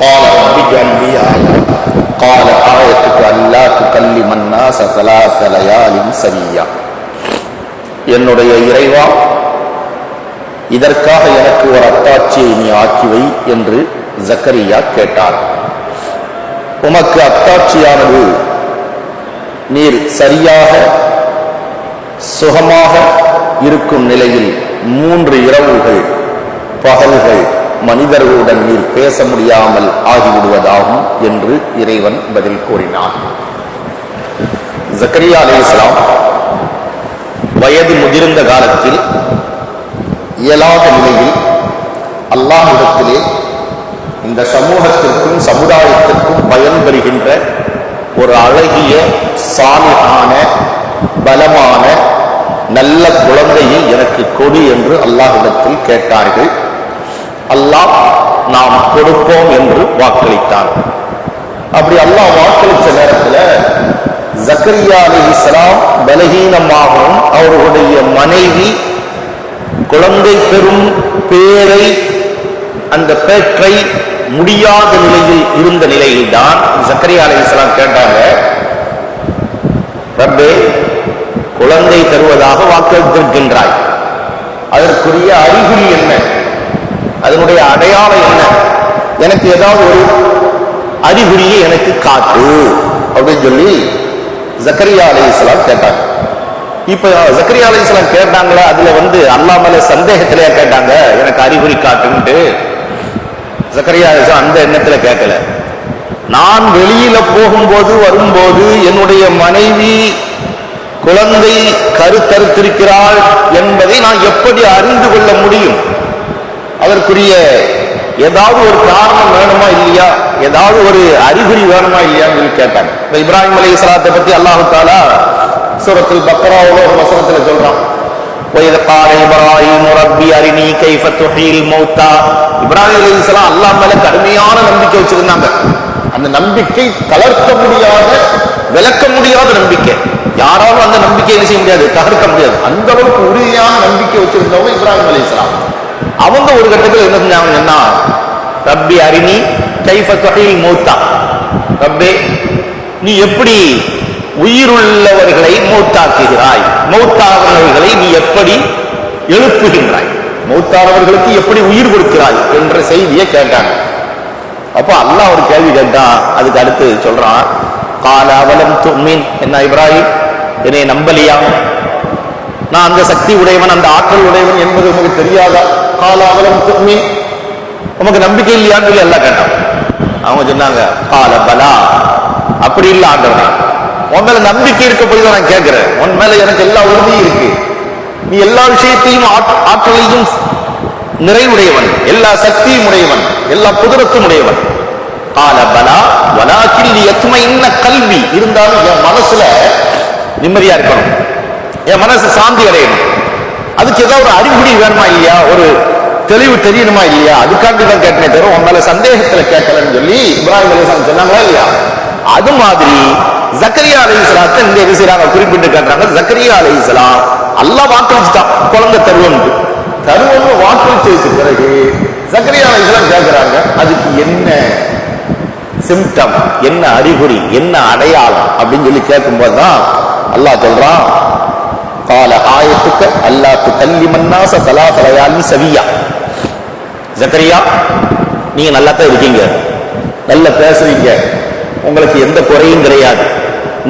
قال رب اجعل لي آية قال آيتك ألا تكلم الناس ثلاث ليال سويا என்னுடைய இறைவா இதற்காக எனக்கு ஒரு அத்தாட்சியை நீ ஆக்கி வை என்று ஜக்கரியா கேட்டார் உமக்கு அத்தாட்சியானது நீர் சரியாக சுகமாக இருக்கும் நிலையில் மூன்று இரவுகள் பகல்கள் மனிதர்களுடன் நீர் பேச முடியாமல் ஆகிவிடுவதாகும் என்று இறைவன் பதில் கூறினான். ஜக்கரியா அலி இஸ்லாம் வயது முதிர்ந்த காலத்தில் இயலாத நிலையில் அல்லாஹிடத்திலே இந்த சமூகத்திற்கும் சமுதாயத்திற்கும் பயன் பெறுகின்ற ஒரு அழகிய சாலிகான பலமான நல்ல குழந்தையை எனக்கு கொடு என்று அல்லாஹிடத்தில் கேட்டார்கள். அல்லாஹ் நாம் கொடுப்போம் என்று வாக்களித்தான் அப்படி அல்லாஹ் வாக்களித்த நேரத்தில் ஜக்கரியா அலி இஸ்லாம் பலகீனமாகவும் அவர்களுடைய மனைவி குழந்தை பெறும் பேரை அந்த பேற்றை முடியாத நிலையில் இருந்த நிலையில்தான் ஜக்கரியா அலி இஸ்லாம் கேட்டாங்க ரப்பே குழந்தை தருவதாக வாக்களித்திருக்கின்றாய். அதற்குரிய அறிகுறி என்ன? அதனுடைய அடையாளம் என்ன? எனக்கு ஏதாவது ஒரு அறிகுறியை எனக்கு காட்டு அப்படின்னு சொல்லி ஜக்கரியா அலி இஸ்லாம் கேட்டாங்க. இப்ப ஜக்கரியா அலி இஸ்லாம் கேட்டாங்களா? அதுல வந்து அல்லா மேல சந்தேகத்திலேயே கேட்டாங்க எனக்கு அறிகுறி காட்டுன்ட்டு. ஜக்கரியா அலி அந்த எண்ணத்துல கேட்கல. நான் வெளியில போகும்போது வரும்போது என்னுடைய மனைவி குழந்தை கருத்தருத்திருக்கிறாள் என்பதை நான் எப்படி அறிந்து கொள்ள முடியும்? அதற்குரிய ஏதாவது ஒரு காரணம் வேணுமா இல்லையா? ஏதாவது ஒரு அறிகுறி வேணுமா இல்லையான்னு சொல்லி கேட்டாங்க. இந்த இப்ராஹிம் அலி இஸ்லாத்தை பத்தி அல்லாஹு தாலா சூரத்தில் பக்ரா உலக வசனத்துல சொல்றான். கடுமையான நம்பிக்கை வச்சிருந்தாங்க. அந்த நம்பிக்கை தளர்த்த முடியாத விளக்க முடியாத நம்பிக்கை. யாராலும் அந்த நம்பிக்கையை செய்ய முடியாது தகர்க்க முடியாது. அந்த அளவுக்கு உறுதியான நம்பிக்கை வச்சிருந்தவங்க இப்ராஹிம் அலி இஸ்லாம் அவங்க ஒரு கட்டத்தில் என்ன செஞ்சாங்கன்னா ரப்பி அரிணி கைஃப தொகையில் மூத்தா. ரப்பே நீ எப்படி உயிருள்ளவர்களை மௌத்தாக்குகிறாய்? மௌத்தானவர்களை நீ எப்படி எழுப்புகின்றாய்? மௌத்தானவர்களுக்கு எப்படி உயிர் கொடுக்கிறாய்? என்ற செய்தியை கேட்டாங்க. அப்போ அல்லாஹ் ஒரு கேள்வி கேட்டான் அதுக்கு அடுத்து சொல்றான் கால அவலம் தும்மின் என்ன இப்ராஹிம்? என்னை நம்பலியா? நான் அந்த சக்தி உடையவன் அந்த ஆற்றல் உடையவன் என்பது உங்களுக்கு தெரியாதா? கால அவலம் உமக்கு நம்பிக்கை இல்லையான்னு சொல்லி எல்லாம் கேட்டான். அவங்க சொன்னாங்க கால பலா. அப்படி இல்ல ஆண்டவனே. உன் மேல நம்பிக்கை இருக்க போய் தான் நான் கேட்கிறேன். உன் மேல எனக்கு எல்லா உறுதியும் இருக்கு. நீ எல்லா விஷயத்தையும் ஆற்றலையும் நிறைவுடையவன். எல்லா சக்தியும் உடையவன். எல்லா குதிரத்தும் உடையவன். கால பலா. வலாக்கில் எத்துமை என்ன கல்வி? இருந்தாலும் என் மனசுல நிம்மதியா இருக்கணும். என் மனசு சாந்தி அடையணும். அதுக்கு ஏதாவது ஒரு அறிகுறி வேணுமா இல்லையா? ஒரு தெளிவு தெரியணுமா இல்லையா? அதுக்காண்டி தான் கேட்டனே தவிர உன் மேல சந்தேகத்துல கேட்கலன்னு சொல்லி இப்ராஹிம் அலிஸ்லாம் சொன்னாங்களா இல்லையா? அது மாதிரி ஜக்கரியா அலி இஸ்லாத்தை இந்த என்ன குறிப்பிட்டு காட்டுறாங்க. ஜக்கரியா அலி இஸ்லாம் அல்லாஹ் வாக்களிச்சுட்டான். குழந்தை தருவன்ட்டு. தருவன்னு வாக்களிச்சதுக்கு பிறகு ஜக்கரியா அலி கேட்கிறாங்க அதுக்கு என்ன சிம்டம் என்ன அறிகுறி என்ன அடையாளம்? அப்படின்னு சொல்லி கேட்கும்போது தான் அல்லாஹ் சொல்றான் கால ஆயத்துக்கு அல்லா துக்கல்லிமன்னாச சலாசலையாலும் சவியா ஜக்கரியா நீங்க நல்லா தான் இருக்கீங்க. நல்லா பேசுறீங்க. உங்களுக்கு எந்த குறையும் கிடையாது.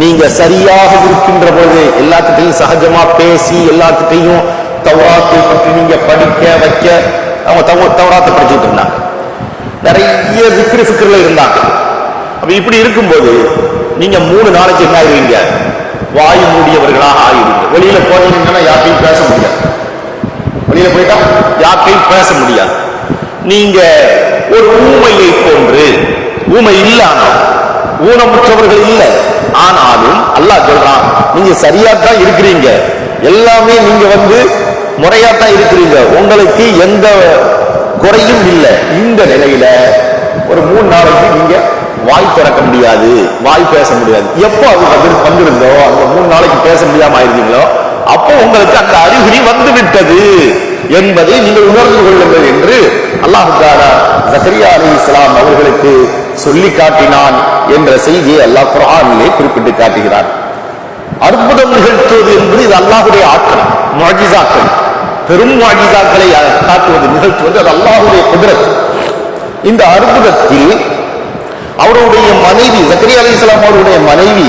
நீங்க சரியாக இருக்கின்ற பொழுது எல்லாத்துட்டையும் சகஜமா பேசி எல்லாத்துட்டையும் தௌராத்தை பற்றி நீங்க படிக்க வைக்க அவங்க தவ தௌராத்தை படிச்சுட்டு இருந்தாங்க நிறைய விக்ரி ஃபிக்ரில் இருந்தாங்க. அப்ப இப்படி இருக்கும்போது நீங்க மூணு நாளைக்கு என்ன ஆயிருவீங்க? வாயு மூடியவர்களாக ஆயிருவீங்க வெளியில போனீங்கன்னா யார்ட்டையும் பேச முடியாது. வெளியில போயிட்டா யார்ட்டையும் பேச முடியாது. நீங்க ஒரு ஊமையை போன்று ஊமை இல்ல ஆனால் ஊனமுற்றவர்கள் இல்ல. ஆனாலும் அல்லாஹ் சொல்றான் நீங்க சரியா தான் இருக்கிறீங்க. எல்லாமே நீங்க வந்து முறையா தான் இருக்கிறீங்க. உங்களுக்கு எந்த குறையும் இல்லை. இந்த நிலையில ஒரு மூணு நாளைக்கு நீங்க வாய் திறக்க முடியாது வாய் பேச முடியாது. எப்போ அது வந்திருந்தோ அந்த மூணு நாளைக்கு பேச முடியாம ஆயிருந்தீங்களோ அப்போ உங்களுக்கு அந்த அறிகுறி வந்து விட்டது என்பதை நீங்கள் உணர்ந்து கொள்ளுங்கள் என்று அல்லாஹ் ஜக்கரியா அலி இஸ்லாம் அவர்களுக்கு சொல்லி காட்டினான் என்ற செய்தியை அல்லாஹ் குரானிலே குறிப்பிட்டு காட்டுகிறார் அற்புதம் நிகழ்த்துவது என்பது இது அல்லாஹுடைய ஆற்றல் மாஜிசாக்கள் பெரும் மாஜிசாக்களை காட்டுவது நிகழ்த்துவது அது அல்லாஹுடைய குதிரத். இந்த அற்புதத்தில் அவருடைய மனைவி சக்கரி அலி இஸ்லாம் அவருடைய மனைவி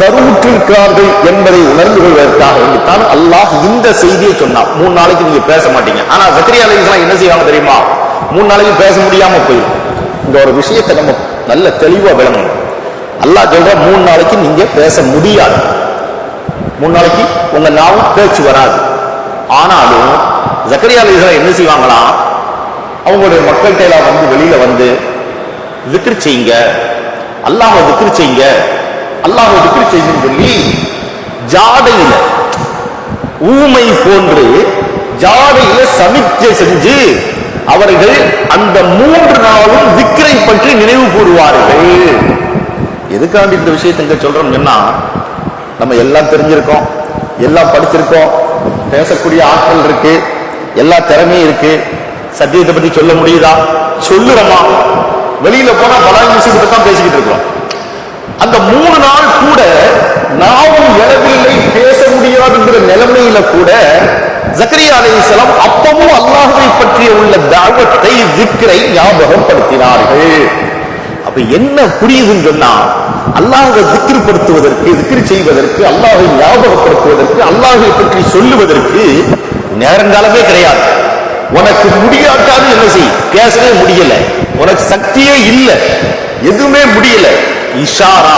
கருவுற்றிருக்கிறார்கள் என்பதை உணர்ந்து கொள்வதற்காக வேண்டித்தான் அல்லாஹ் இந்த செய்தியை சொன்னான். மூணு நாளைக்கு நீங்க பேச மாட்டீங்க. ஆனா சக்கரி அலி இஸ்லாம் என்ன செய்வாங்க தெரியுமா? மூணு நாளைக்கு பேச முடியாம போயிடும் இந்த ஒரு விஷயத்தை நம்ம நல்ல தெளிவா விளங்கணும். அல்லாஹ் சொல்ற மூணு நாளைக்கு நீங்க பேச முடியாது. மூணு நாளைக்கு உங்க நாவும் பேச்சு வராது. ஆனாலும் ஜக்கரியா அலி இஸ்லாம் என்ன செய்வாங்களாம்? அவங்களுடைய மக்கள்கிட்ட எல்லாம் வந்து வெளியில வந்து விக்ரி செய்யுங்க அல்லாஹ் விக்ரி செய்யுங்க அல்லாஹ் விக்ரி செய்யுன்னு சொல்லி ஜாடையில ஊமை போன்று ஜாடையில சமிச்சை செஞ்சு அவர்கள் அந்த மூன்று நாளும் விக்ரை பற்றி நினைவு கூறுவார்கள். எதுக்காண்டி இந்த விஷயத்தை இங்க சொல்றோம் நம்ம எல்லாம் தெரிஞ்சிருக்கோம் எல்லாம் படிச்சிருக்கோம் பேசக்கூடிய ஆட்கள் இருக்கு எல்லா திறமையும் இருக்கு. சத்தியத்தை பத்தி சொல்ல முடியுதா? சொல்லுறோமா வெளியில போனா பல விஷயத்தை தான் பேசிக்கிட்டு இருக்கோம். அந்த மூணு நாள் கூட நாமும் எழவில்லை பேச முடியாதுங்கிற நிலைமையில கூட ஜக்கரியா அலைஹிஸ்ஸலாம் அப்பவும் அல்லாஹை பற்றிய உள்ள தாவத்தை விக்கிரை ஞாபகப்படுத்தினார்கள். அப்ப என்ன புரியுதுன்னு சொன்னா அல்லாஹை திக்ருப்படுத்துவதற்கு திக்ரு செய்வதற்கு அல்லாஹை ஞாபகப்படுத்துவதற்கு அல்லாஹை பற்றி சொல்லுவதற்கு நேரங்காலமே கிடையாது. உனக்கு முடியாட்டாலும் என்ன செய்? பேசவே முடியல. உனக்கு சக்தியே இல்லை. எதுவுமே முடியல. இஷாரா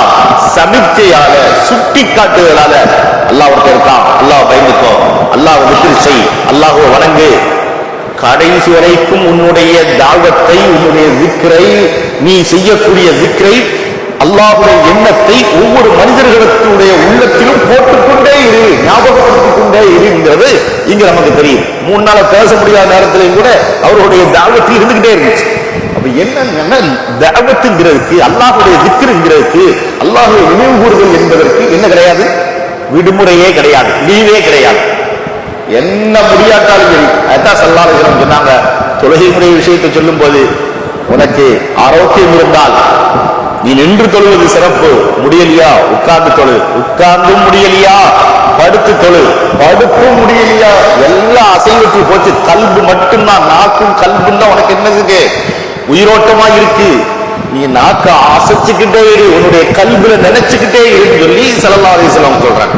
சமிக்தையால சுட்டி காட்டுதலால அல்லாஹ் ஒருத்தர் இருக்கான். அல்லாஹ் பயந்துக்கோ. அல்லாஹ் விட்டு செய். அல்லாஹ் வணங்கு. கடைசி வரைக்கும் உன்னுடைய தாவத்தை உன்னுடைய விக்கிரை நீ செய்யக்கூடிய விக்கிரை அல்லாஹுடைய எண்ணத்தை ஒவ்வொரு மனிதர்களுடைய உள்ளத்திலும் போட்டுக்கொண்டே இரு ஞாபகப்படுத்திக் கொண்டே இருங்கிறது. இங்க நமக்கு தெரியும். மூணு நாள பேச முடியாத நேரத்திலையும் கூட அவருடைய தாவத்தில் இருந்துகிட்டே இருந்துச்சு. அப்ப என்னன்னா தாவத்துங்கிறதுக்கு அல்லாஹுடைய திக்ருங்கிறதுக்கு அல்லாஹுடைய நினைவு கூறுதல் என்பதற்கு என்ன கிடையாது? விடுமுறையே கிடையாது லீவே கிடையாது. என்ன முடியாட்டாலும் சரி. அதான் சல்லாஹம் சொன்னாங்க. தொழுகை முறை விஷயத்தை சொல்லும் போது உனக்கு ஆரோக்கியம் இருந்தால் நீ நின்று தொழுவது சிறப்பு. முடியலையா? உட்கார்ந்து தொழு. உட்கார்ந்தும் முடியலையா? படுத்து தொழு. படுப்பும் முடியலையா? எல்லாம் அசைவற்று போச்சு. கல்பு மட்டும்தான். நாக்கும் கல்பும் தான். உனக்கு என்னதுக்கு உயிரோட்டமா இருக்கு. நீ நாக்க ஆசைச்சுக்கிட்டே இரு உன்னுடைய கல்வில நினைச்சுக்கிட்டே இருக்குன்னு சொல்லி சலல்லா அலிஸ்லாம் சொல்றாங்க.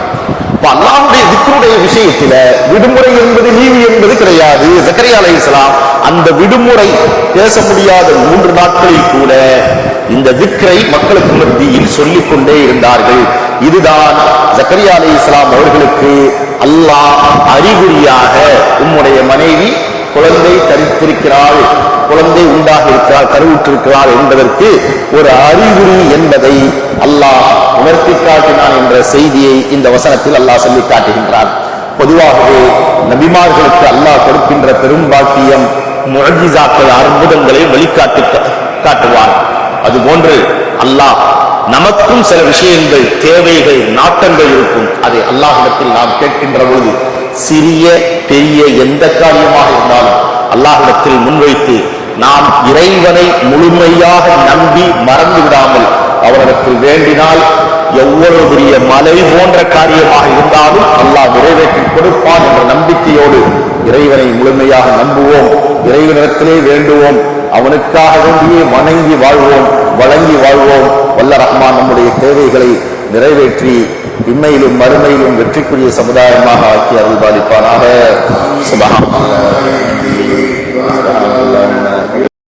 இப்ப அல்லாவுடைய திக்ருடைய விஷயத்துல விடுமுறை என்பது லீவு என்பது கிடையாது. சக்கரியா அலி இஸ்லாம் அந்த விடுமுறை பேச முடியாத மூன்று நாட்களில் கூட இந்த திக்ரை மக்களுக்கு மத்தியில் சொல்லிக் கொண்டே இருந்தார்கள். இதுதான் ஜக்கரியா அலைஹிஸ்ஸலாம் அவர்களுக்கு அல்லாஹ் அறிகுறியாக உம்முடைய மனைவி குழந்தை தரித்திருக்கிறாள் குழந்தை உண்டாக இருக்கிறாள் கருவுற்றிருக்கிறாள் என்பதற்கு ஒரு அறிகுறி என்பதை அல்லாஹ் உணர்த்தி காட்டினான் என்ற செய்தியை இந்த வசனத்தில் அல்லாஹ் சொல்லி காட்டுகின்றான். பொதுவாகவே நபிமார்களுக்கு அல்லாஹ் கொடுக்கின்ற பெரும் பாக்கியம் முழங்கிசாக்கள் அற்புதங்களை வெளிக்காட்டி காட்டுவான் அதுபோன்று அல்லாஹ் நமக்கும் சில விஷயங்கள் தேவைகள் நாட்டங்கள் இருக்கும். அதை அல்லாஹிடத்தில் நாம் கேட்கின்ற பொழுது சிறிய பெரிய எந்த காரியமாக இருந்தாலும் அல்லாஹிடத்தில் முன்வைத்து நாம் இறைவனை முழுமையாக நம்பி மறந்து விடாமல் அவரிடத்தில் வேண்டினால் எவ்வளவு பெரிய மலை போன்ற காரியமாக இருந்தாலும் அல்லாஹ் நிறைவேற்றி கொடுப்பான் என்ற நம்பிக்கையோடு இறைவனை முழுமையாக நம்புவோம். இறைவனிடத்திலே வேண்டுவோம். அவனுக்காக வேண்டியே வணங்கி வாழ்வோம் வழங்கி வாழ்வோம். வல்ல ரஹ்மான் நம்முடைய தேவைகளை நிறைவேற்றி உண்மையிலும் மறுமையிலும் வெற்றிக்குரிய சமுதாயமாக ஆக்கி அருள்பாலிப்பானாக. சுபகான